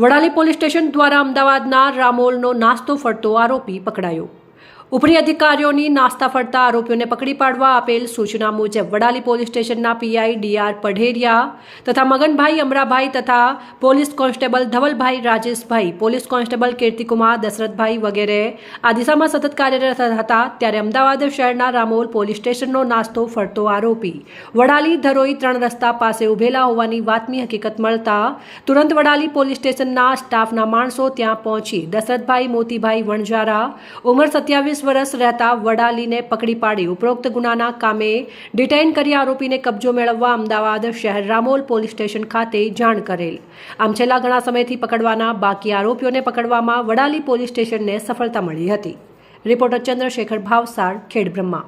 Vadali police station દ્વારા અમદાવાદના રામોલનો નાસ્તો ફરતો આરોપી પકડાયો. ઉપરી અધિકારીઓની નાસ્તા ફરતા આરોપીઓને પકડી પાડવા આપેલ સૂચના મુજબ વડાલી પોલીસ સ્ટેશનના પીઆઈ ડીઆર પઢેરિયા તથા મગનભાઈ અમરાભાઈ તથા police constable Dhavalbhai Rajeshbhai, police constable Kirtikumar Dashrathbhai વગેરે આ દિશામાં સતત કાર્યરત હતા ત્યારે અમદાવાદ શહેરના રામોલ પોલીસ સ્ટેશનનો નાસ્તો ફરતો આરોપી. વડાલી ધરોઈ ત્રણ રસ્તા પાસે ઉભેલા હોવાની વાતમી હકીકત મળતા તુરંત વડાલી પોલીસ સ્ટેશનના સ્ટાફના માણસો ત્યાં પહોંચી દશરથભાઈ, મોતીભાઈ વણઝારા, ઉંમર સત્યાવીસ વર્ષ રહેતા વડાલીને પકડી પાડી. ઉપરોક્ત ગુનાના કામે ડિટેઇન કરી આરોપીને કબજો મેળવવા અમદાવાદ શહેર રામોલ પોલીસ સ્ટેશન ખાતે જાણ કરેલ. આમ છેલ્લા ઘણા સમયથી પકડવાના બાકી આરોપીઓને પકડવામાં વડાલી પોલીસ સ્ટેશનને સફળતા મળી હતી. રિપોર્ટર ચંદ્રશેખર ભાવસાર, ખેડબ્રહ્મા.